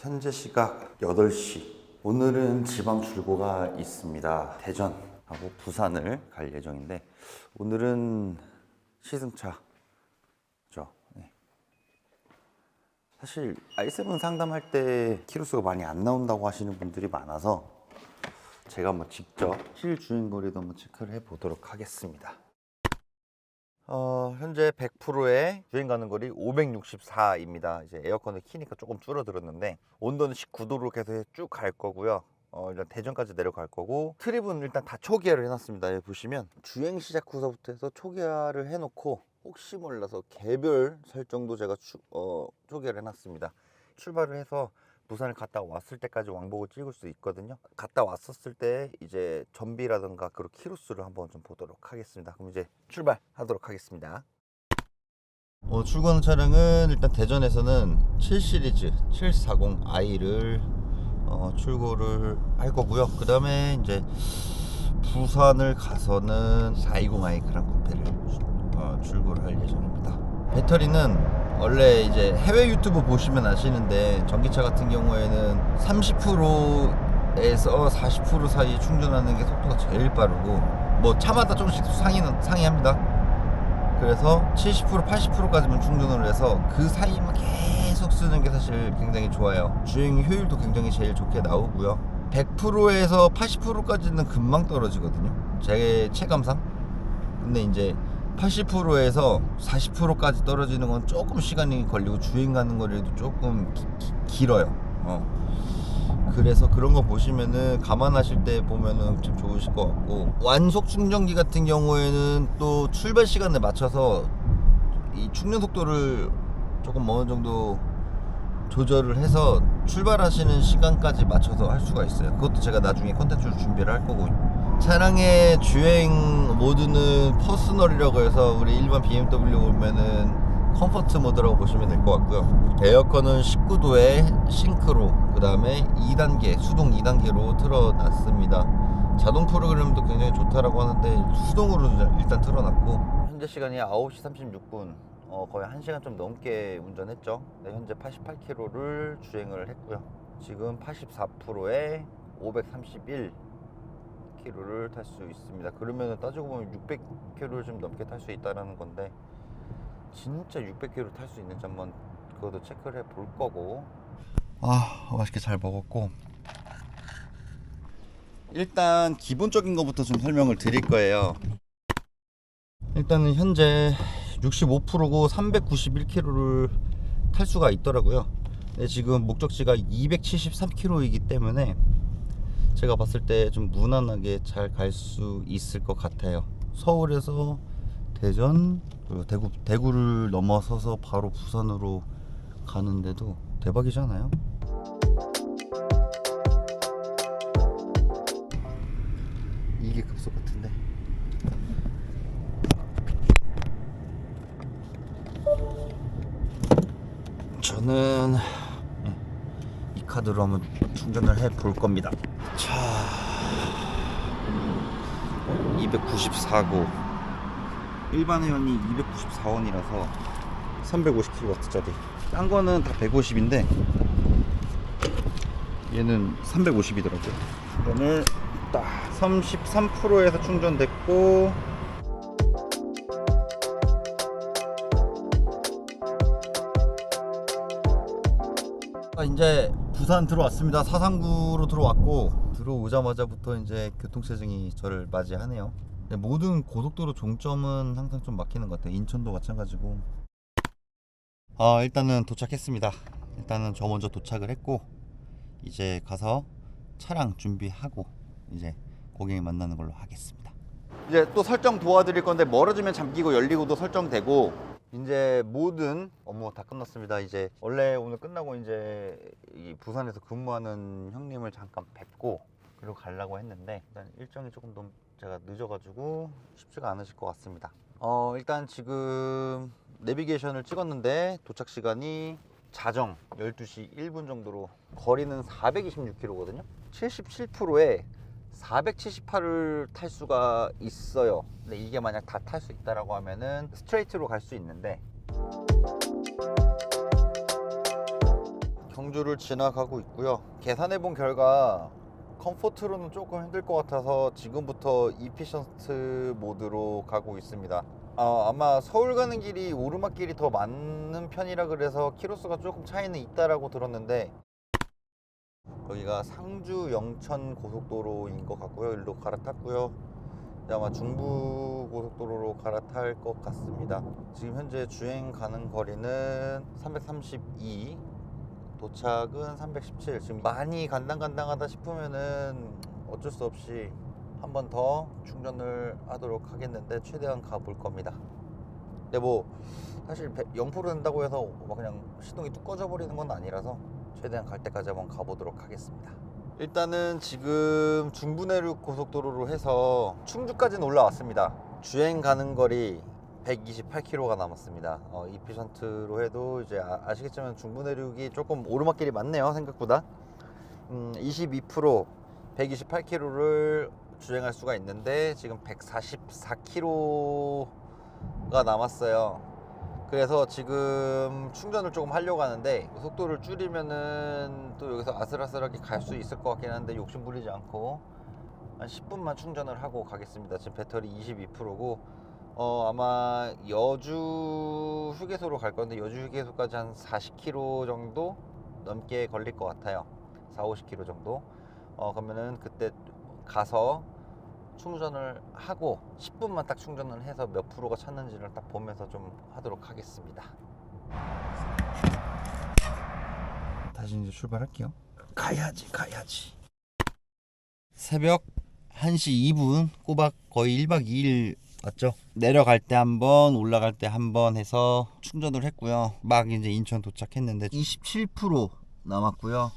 현재 시각 8시. 오늘은 지방 출고가 있습니다. 대전하고 부산을 갈 예정인데 오늘은 시승차 죠. 네. 사실 i7 상담할 때 키로수가 많이 안 나온다고 하시는 분들이 많아서 제가 한번 직접 실 주행거리도 한번 체크를 해 보도록 하겠습니다. 어, 현재 100%의 주행 가는 거리 564입니다. 이제 에어컨을 키니까 조금 줄어들었는데 온도는 19도로 계속 쭉 갈 거고요. 어, 일단 대전까지 내려갈 거고 트립은 일단 다 초기화를 해놨습니다. 여기 보시면 주행 시작 후서부터 해서 초기화를 해놓고 혹시 몰라서 개별 설정도 제가 추, 어, 초기화를 해놨습니다. 출발을 해서 부산을 갔다 왔을 때까지 왕복을 찍을 수 있거든요. 갔다 왔었을 때 이제 전비라든가 그런 키로수를 한번 좀 보도록 하겠습니다. 그럼 이제 출발하도록 하겠습니다. 어, 출고하는 차량은 일단 대전에서는 7 시리즈 740i를 어, 출고를 할 거고요. 그 다음에 이제 부산을 가서는 420i 그랑 쿠페를 어, 출고를 할 예정입니다. 배터리는 원래 이제 해외 유튜브 보시면 아시는데 전기차 같은 경우에는 30%에서 40% 사이 충전하는 게 속도가 제일 빠르고 뭐 차마다 조금씩 상이는 상이합니다. 그래서 70% 80%까지만 충전을 해서 그 사이만 계속 쓰는 게 사실 굉장히 좋아요. 주행 효율도 굉장히 제일 좋게 나오고요. 100%에서 80%까지는 금방 떨어지거든요. 제 체감상. 근데 이제 80%에서 40%까지 떨어지는 건 조금 시간이 걸리고 주행 가는 거리도 조금 기- 기- 길어요. 어. 그래서 그런 거 보시면은 감안하실 때 보면은 참 좋으실 것 같고 완속 충전기 같은 경우에는 또 출발 시간에 맞춰서 이 충전 속도를 조금 어느 정도 조절을 해서 출발하시는 시간까지 맞춰서 할 수가 있어요. 그것도 제가 나중에 컨텐츠로 준비를 할 거고 차량의 주행 모드는 퍼스널이라고 해서 우리 일반 BMW 보면은 컴포트 모드라고 보시면 될 것 같고요. 에어컨은 19도에 싱크로 그 다음에 2단계 수동 2단계로 틀어놨습니다. 자동 프로그램도 굉장히 좋다라고 하는데 수동으로 일단 틀어놨고 현재 시간이 9시 36분 어, 거의 1시간 좀 넘게 운전했죠. 네, 현재 88km를 주행을 했고요. 지금 84%에 531 km를 탈 수 있습니다. 그러면 따지고 보면 600km를 좀 넘게 탈 수 있다라는 건데 진짜 600km 탈 수 있는지 한번 그것도 체크를 해 볼 거고. 아 맛있게 잘 먹었고 일단 기본적인 것부터 좀 설명을 드릴 거예요. 일단은 현재 65%고 391km를 탈 수가 있더라고요. 근데 지금 목적지가 273km이기 때문에 제가 봤을 때 좀 무난하게 잘 갈 수 있을 것 같아요. 서울에서 대전 그리고 대구 대구를 넘어서서 바로 부산으로 가는데도 대박이잖아요. 이게 급속 같은데. 저는 이 카드로 한번 충전을 해 볼 겁니다. 자, 294고 일반 회원이 294원이라서 350kW짜리. 딴 거는 다 150인데 얘는 350이더라고요. 이거는 딱 33%에서 충전됐고 아, 이제 부산 들어왔습니다. 사상구로 들어왔고 들어오자마자부터 이제 교통체증이 저를 맞이하네요. 근데 모든 고속도로 종점은 항상 좀 막히는 것 같아요. 인천도 마찬가지고. 아 일단은 도착했습니다. 일단은 저 먼저 도착을 했고 이제 가서 차량 준비하고 이제 고객님 만나는 걸로 하겠습니다. 이제 또 설정 도와드릴 건데 멀어지면 잠기고 열리고도 설정되고 이제 모든 업무 다 끝났습니다. 이제 원래 오늘 끝나고 이제 이 부산에서 근무하는 형님을 잠깐 뵙고 그리고 가려고 했는데 일단 일정이 조금 너무 제가 늦어가지고 쉽지가 않으실 것 같습니다. 어 일단 지금 내비게이션을 찍었는데 도착 시간이 자정 12시 1분 정도로 거리는 426km거든요. 77%에 478을 탈 수가 있어요. 근데 이게 만약 다 탈 수 있다라고 하면은 스트레이트로 갈 수 있는데 경주를 지나가고 있고요. 계산해 본 결과 컴포트로는 조금 힘들 것 같아서 지금부터 이피션트 모드로 가고 있습니다. 아, 아마 서울 가는 길이 오르막길이 더 많은 편이라 그래서 키로수가 조금 차이는 있다라고 들었는데 여기가 상주 영천 고속도로인 것 같고요. 일로 갈아탔고요. 아마 중부 고속도로로 갈아탈 것 같습니다. 지금 현재 주행 가는 거리는 332, 도착은 317. 지금 많이 간당간당하다 싶으면은 어쩔 수 없이 한 번 더 충전을 하도록 하겠는데 최대한 가볼 겁니다. 근데 뭐 사실 0% 된다고 해서 막 그냥 시동이 뚝 꺼져 버리는 건 아니라서 최대한 갈 때까지 한번 가보도록 하겠습니다. 일단은 지금 중부내륙 고속도로로 해서 충주까지는 올라왔습니다. 주행 가는 거리 128km가 남았습니다. 어, 이피션트로 해도 이제 아, 시겠지만 중부내륙이 조금 오르막길이 많네요 생각보다. 음, 22% 128km를 주행할 수가 있는데 지금 144km가 남았어요. 그래서 지금 충전을 조금 하려고 하는데 속도를 줄이면은 또 여기서 아슬아슬하게 갈 수 있을 것 같긴 한데 욕심 부리지 않고 한 10분만 충전을 하고 가겠습니다. 지금 배터리 22%고 어 아마 여주 휴게소로 갈 건데 여주 휴게소까지 한 40km 정도 넘게 걸릴 것 같아요. 4, 50km 정도. 어 그러면은 그때 가서 충전을 하고 10분만 딱 충전을 해서 몇 프로가 찼는지를 딱 보면서 좀 하도록 하겠습니다. 다시 이제 출발할게요. 가야지, 가야지. 새벽 1시 2분 꼬박 거의 1박 2일 왔죠. 내려갈 때 한 번, 올라갈 때 한 번 해서 충전을 했고요. 막 이제 인천 도착했는데 27% 남았고요.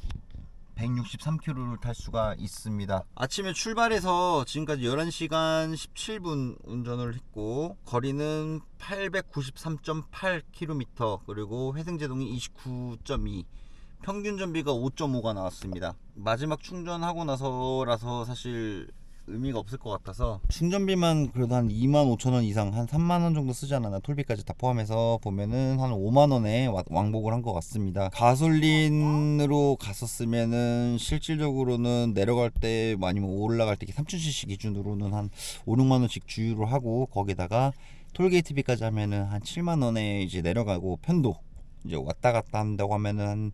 163km를 탈 수가 있습니다. 아침에 출발해서 지금까지 11시간 17분 운전을 했고 거리는 893.8km 그리고 회생제동이 29.2 평균 전비가 5.5가 나왔습니다. 마지막 충전하고 나서라서 사실 의미가 없을 것 같아서. 충전비만 그래도 한 2만 5천 원 이상 한 3만 원 정도 쓰지 않았나. 톨비까지 다 포함해서 보면은 한 5만 원에 와- 왕복을 한 것 같습니다. 가솔린으로 갔었으면은 실질적으로는 내려갈 때 아니면 올라갈 때 3,000cc 기준으로는 한 5, 6만 원씩 주유를 하고 거기다가 톨게이트비까지 하면은 한 7만 원에 이제 내려가고 편도 이제 왔다 갔다 한다고 하면은 한,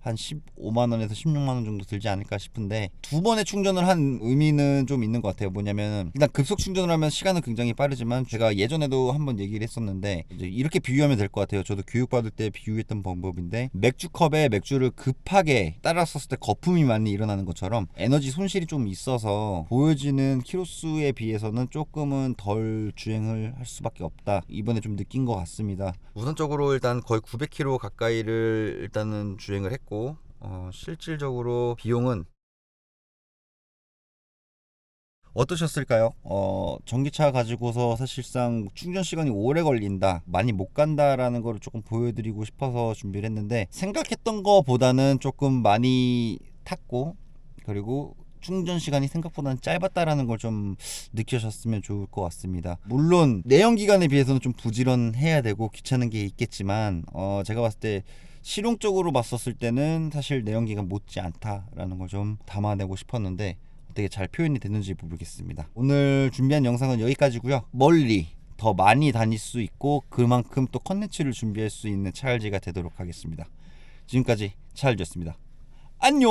한 15만 원에서 16만 원 정도 들지 않을까 싶은데 두 번의 충전을 한 의미는 좀 있는 것 같아요. 뭐냐면 일단 급속 충전을 하면 시간은 굉장히 빠르지만 제가 예전에도 한번 얘기를 했었는데 이제 이렇게 비유하면 될 것 같아요. 저도 교육받을 때 비유했던 방법인데 맥주컵에 맥주를 급하게 따랐었을 때 거품이 많이 일어나는 것처럼 에너지 손실이 좀 있어서 보여지는 키로수에 비해서는 조금은 덜 주행을 할 수밖에 없다. 이번에 좀 느낀 것 같습니다. 우선적으로 일단 거의 900km 가까이를 일단은 주행을 했고 어, 실질적으로 비용은 어떠셨을까요? 어, 전기차 가지고서 사실상 충전 시간이 오래 걸린다, 많이 못 간다라는 거를 조금 보여드리고 싶어서 준비를 했는데 생각했던 거보다는 조금 많이 탔고 그리고 충전 시간이 생각보다는 짧았다라는 걸 좀 느끼셨으면 좋을 것 같습니다. 물론 내연 기간에 비해서는 좀 부지런해야 되고 귀찮은 게 있겠지만 어, 제가 봤을 때 실용적으로 봤었을 때는 사실 내연 기간 못지 않다라는 걸 좀 담아내고 싶었는데 어떻게 잘 표현이 됐는지 모르겠습니다. 오늘 준비한 영상은 여기까지고요. 멀리 더 많이 다닐 수 있고 그만큼 또 컨텐츠를 준비할 수 있는 차일지가 되도록 하겠습니다. 지금까지 차일지였습니다. 안녕.